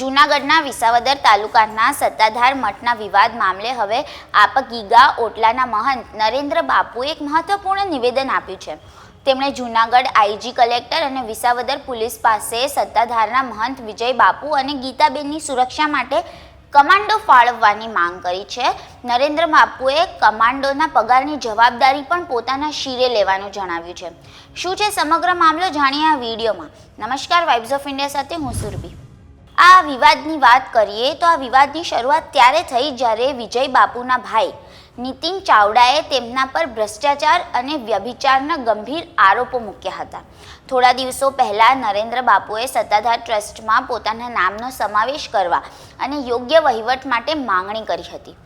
જૂનાગઢના વિસાવદર તાલુકાના સત્તાધાર મઠના વિવાદ મામલે હવે આપ ગીગા ઓટલાના મહંત નરેન્દ્ર બાપુએ એક મહત્વપૂર્ણ નિવેદન આપ્યું છે. તેમણે જૂનાગઢ આઈજી કલેક્ટર અને વિસાવદર પોલીસ પાસે સત્તાધારના મહંત વિજય બાપુ અને ગીતાબેનની સુરક્ષા માટે કમાન્ડો ફાળવવાની માંગ કરી છે. નરેન્દ્ર બાપુએ કમાન્ડોના પગારની જવાબદારી પણ પોતાના શિરે લેવાનું જણાવ્યું છે. શું છે સમગ્ર મામલો જાણીએ આ વિડીયોમાં. નમસ્કાર વાઇબ્સ ઓફ ઇન્ડિયા સાથે હું સુરભી. આ વિવાદની વાત કરીએ તો આ વિવાદની શરૂઆત ત્યારે થઈ જ્યારે વિજય બાપુના ભાઈ નીતિન ચાવડાએ તેમના પર ભ્રષ્ટાચાર અને વ્યભિચારના ગંભીર આરોપો મૂક્યા હતા. થોડા દિવસો પહેલા નરેન્દ્ર બાપુએ સત્તાધાર ટ્રસ્ટમાં પોતાના નામનો સમાવેશ કરવા અને યોગ્ય વહીવટ માટે માંગણી કરી હતી.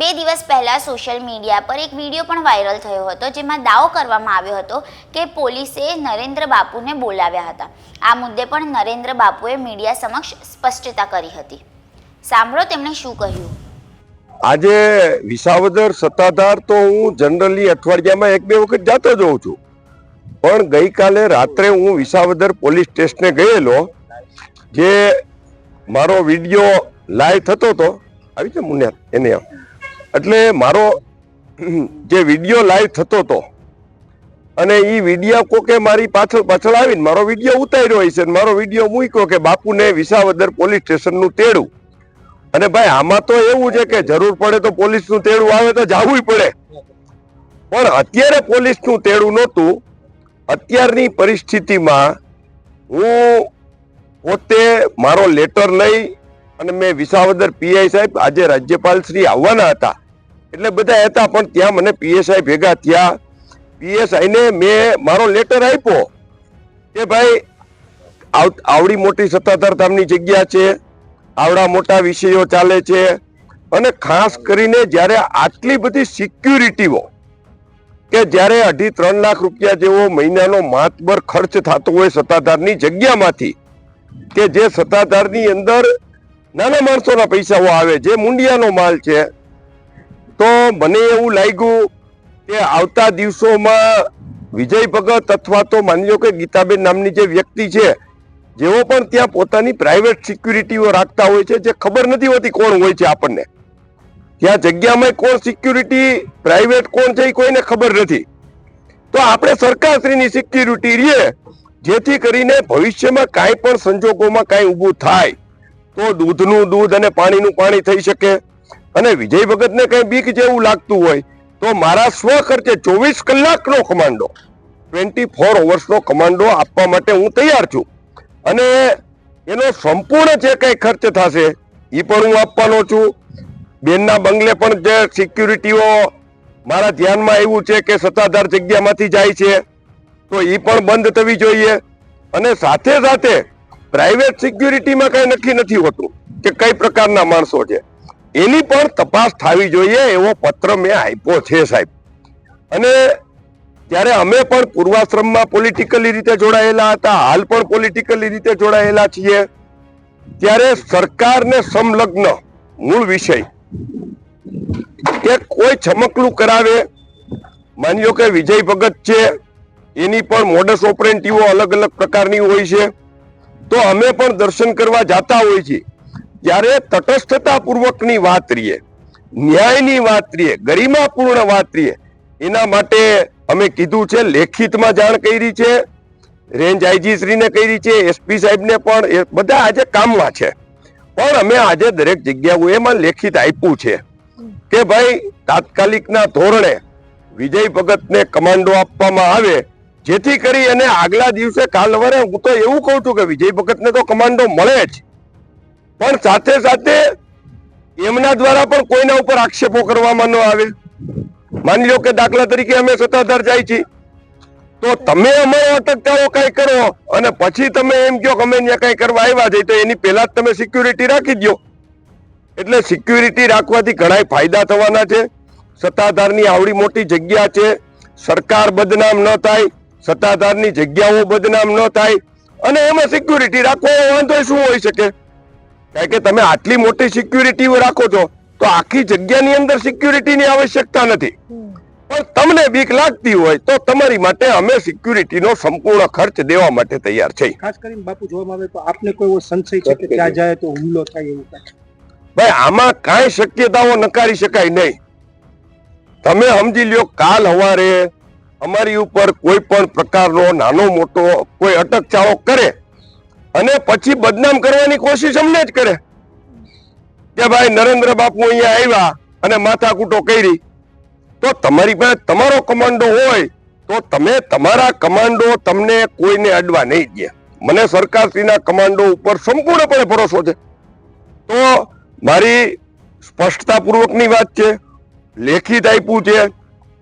બે દિવસ પહેલાં સોશિયલ મીડિયા પર એક વીડિયો પણ વાયરલ થયો હતો, જેમાં દાવો કરવામાં આવ્યો હતો કે પોલીસે નરેન્દ્ર બાપુને બોલાવ્યા હતા. આ મુદ્દે પણ નરેન્દ્ર બાપુએ મીડિયા સમક્ષ સ્પષ્ટતા કરી હતી. સાંભળો તેમણે શું કહ્યું. આજે વિસાવદર સત્તાધાર તો હું જનરલી અઠવાડિયામાં એક બે વખત જાતો જ હોઉં છું. પણ ગઈકાલે રાત્રે હું વિસાવદર પોલીસ સ્ટેશને ગયેલો, જે મારો વીડિયો લાઈવ થતો હતો. આવી છે મુન્યા, એને. એટલે મારો જે વીડિયો લાઈવ થતો હતો, અને એ વીડિયો કોકે મારી પાછળ પાછળ આવીને મારો વીડિયો ઉતાર્યો છે મારો વીડિયો મૂક્યો કે બાપુને વિસાવદર પોલીસ સ્ટેશનનું તેડું અને ભાઈ, આમાં તો એવું છે કે જરૂર પડે તો પોલીસનું તેડું આવે તો જવું પડે. પણ અત્યારે પોલીસનું તેડું નહોતું. અત્યારની પરિસ્થિતિમાં હું પોતે મારો લેટર લઈ અને મેં વિસાવદર પીઆઈ સાહેબ, આજે રાજ્યપાલ શ્રી આવવાના હતા. એટલે બધા હતા, પણ ત્યાં મને પીએસઆઈ ભેગા થયા. પીએસઆઈ ને મેં મારો લેટર આપ્યો કે ભાઈ, આવ- આવડી મોટી સત્તાધાર ધામની જગ્યા છે, આવડા મોટા વિષયો ચાલે છે. અને ખાસ કરીને જ્યારે આટલી બધી સિક્યુરિટીઓ કે જ્યારે અઢી ત્રણ લાખ રૂપિયા જેવો મહિનાનો માતબર ખર્ચ થતો હોય સત્તાધારની જગ્યામાંથી, કે જે સત્તાધારની અંદર નાના માણસોના પૈસાઓ આવે, જે મુંડિયાનો માલ છે તો મને એવું લાગ્યું કે આવતા દિવસોમાં વિજય ભગત અથવા તો માની લો કે ગીતાબેન નામની જે વ્યક્તિ છે, જેઓ પણ ત્યાં પોતાની પ્રાઇવેટ સિક્યુરિટીઓ રાખતા હોય છે, જે ખબર નથી હોતી કોણ હોય છે આપણને. ત્યાં જગ્યામાં કોણ સિક્યુરિટી પ્રાઇવેટ કોણ છે એ કોઈને ખબર નથી. તો આપણે સરકારશ્રીની સિક્યુરિટી રહીએ, જેથી કરીને ભવિષ્યમાં કાંઈ પણ સંજોગોમાં કાંઈ ઊભું થાય. તો દૂધનું દૂધ અને પાણીનું પાણી થઈ શકે. અને વિજય ભગતને કંઈ બીક જેવું લાગતું હોય, તો મારા સ્વ ખર્ચે ચોવીસ કલાકનો કમાન્ડો, ટ્વેન્ટી ફોર અવર્સનો કમાન્ડો આપવા માટે હું તૈયાર છું. અને એનો સંપૂર્ણ જે કંઈ ખર્ચ થશે એ પણ હું આપવાનો છું. બેનના બંગલે પણ જે સિક્યુરિટીઓ મારા ધ્યાનમાં આવ્યું છે કે સત્તાધાર જગ્યામાંથી જાય છે, તો એ પણ બંધ થવી જોઈએ. અને સાથે સાથે પ્રાઇવેટ સિક્યુરિટીમાં કંઈ નક્કી નથી હોતું કે કઈ પ્રકારના માણસો છે. એની પણ તપાસ થવી જોઈએ એવો પત્ર મેં આપ્યો છે સાહેબ. અને ત્યારે અમે પણ પૂર્વાશ્રમમાં પોલિટિકલી રીતે જોડાયેલા હતા, હાલ પણ પોલિટિકલી રીતે જોડાયેલા છીએ. ત્યારે સરકારને સંલગ્ન મૂળ વિષય કે કોઈ ચમકલું કરાવે માનીયો કે વિજય ભગત છે, એની પણ મોડસ ઓપરેન્ટીઓ અલગ અલગ પ્રકારની હોય છે. તો અમે પણ દર્શન કરવા જાતા હોય છે ત્યારે તટસ્થતા પૂર્વકની વાત રહીએ, ન્યાયની વાત રહીએ, ગરિમાપૂર્ણ વાત રહીએ, એના માટે અમે કીધું છે, લેખિતમાં જાણ કરી છે, રેન્જ આઈજી શ્રીને કરી છે, એસપી સાહેબને પણ, એ બધા આજે કામમાં છે. પણ અમે આજે દરેક જગ્યાઓ એમાં લેખિત આપ્યું છે કે ભાઈ, તાત્કાલિકના ધોરણે વિજય ભગતને કમાન્ડો આપવામાં આવે, જેથી કરી અને આગલા દિવસે કાલ વરે હું તો એવું કહું છું કે વિજય ભગતને તો કમાન્ડો મળે જ. પણ સાથે સાથે એમના દ્વારા પણ કોઈના ઉપર આક્ષેપો કરવામાં ન આવે. માની લો કે દાખલા તરીકે અમે સત્તાધાર જાય છીએ. તો તમે અમારો અટકચાળો કઈ કરો અને પછી તમે એમ કહો અમે ત્યાં કઈ કરવા આવ્યા છે તો એની પહેલા જ તમે સિક્યુરિટી રાખી દો. એટલે સિક્યુરિટી રાખવાથી ઘણા ફાયદા થવાના છે. સત્તાધારની આવડી મોટી જગ્યા છે. સરકાર બદનામ ન થાય. સત્તાધારની જગ્યાઓ બદનામ ન થાય. અને એમાં સિક્યુરિટી રાખવાનો વાંધો શું હોઈ શકે? કારણ કે તમે આટલી મોટી સિક્યુરિટી રાખો છો તો આખી જગ્યાની અંદર સિક્યુરિટીની આવશ્યકતા નથી. પણ તમને બીક લાગતી હોય તો તમારી માટે અમે સિક્યુરિટીનો સંપૂર્ણ ખર્ચ દેવા માટે તૈયાર છે ખાસ કરીને બાપુ જોવામાં આવે તો આપને કોઈ એવો સંશય છે કે ત્યાં જાય તો હુમલો થાય એવું? ભાઈ આમાં કાંઈ શક્યતાઓ નકારી શકાય નહીં. તમે સમજી લ્યો કાલ હવારે અમારી ઉપર કોઈ પણ પ્રકારનો નાનો મોટો કોઈ અટકચાળો કરે અને પછી બદનામ કરવાની કોશિશ અમને જ કરે. કે ભાઈ નરેન્દ્ર બાપુ અહીંયા આવ્યા અને માથાકૂટો કરી. તો તમારી પાસે તમારો કમાન્ડો હોય, તો તમે તમારા કમાન્ડો તમને કોઈને અડવા નહીં દે. મને સરકારશ્રીના કમાન્ડો ઉપર સંપૂર્ણપણે ભરોસો છે. તો મારી સ્પષ્ટતાપૂર્વકની વાત છે, લેખિત આપ્યું છે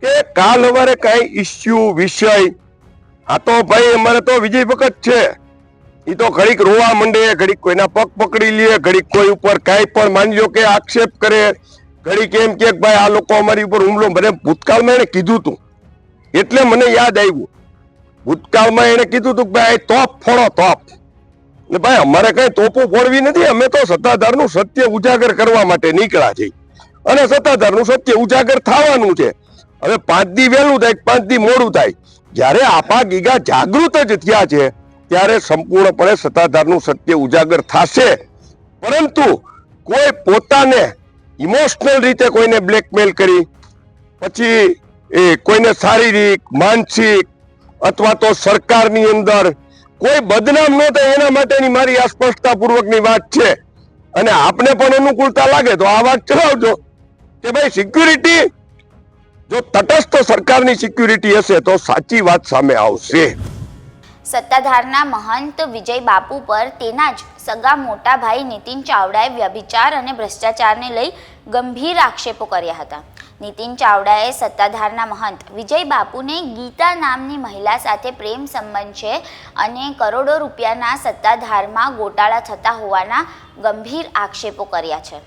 કે કાલ સવારે કાંઈ ઇસ્યુ વિષય, આ તો ભાઈ અમારે તો વિજય ભગત છે. એ તો ઘડીક રોવા માંડે, ઘડીક કોઈના પગ પકડી લે, ઘડીક કોઈ ઉપર કાંઈ પણ માની લો કે આક્ષેપ કરે. ઘડીક એમ કે ભાઈ આ લોકો અમારી ઉપર હુમલો મને ભૂતકાળમાં એને કીધું તું. એટલે મને યાદ આવ્યું. ભૂતકાળમાં એને કીધું તું કે ભાઈ તોપ ફોડો, તોપ. ને ભાઈ, અમારે કઈ તોપો ફોડવી નથી. અમે તો સત્તાધારનું સત્ય ઉજાગર કરવા માટે નીકળ્યા છીએ. અને સત્તાધારનું સત્ય ઉજાગર થવાનું છે. હવે પાંચ દી વહેલું થાય, પાંચ દી મોડું થાય. જ્યારે આપા ગીગા જાગૃત જ થયા છે ત્યારે સંપૂર્ણપણે સત્તાધારનું સત્ય ઉજાગર થશે. પરંતુ કોઈ પોતાને ઇમોશનલ રીતે કોઈને બ્લેકમેલ કરી, પછી એ કોઈને શારીરિક, માનસિક અથવા તો સરકારની અંદર કોઈ બદનામ ન થાય એના માટેની મારી આ સ્પષ્ટતાપૂર્વકની વાત છે. અને આપને પણ અનુકૂળતા લાગે તો આ વાત ચલાવજો કે ભાઈ સિક્યુરિટી, જો તટસ્થ સરકારની સિક્યુરિટી હશે તો સાચી વાત સામે આવશે. સત્તાધારના મહંત વિજય બાપુ પર તેના જ સગા મોટા ભાઈ નીતિન ચાવડાએ વ્યભિચાર અને ભ્રષ્ટાચારને લઈ ગંભીર આક્ષેપો કર્યા હતા. નીતિન ચાવડાએ સત્તાધારના મહંત વિજય બાપુને ગીતા નામની મહિલા સાથે પ્રેમ સંબંધ છે અને કરોડો રૂપિયાના સત્તાધારમાં ગોટાળા થતા હોવાના ગંભીર આક્ષેપો કર્યા છે.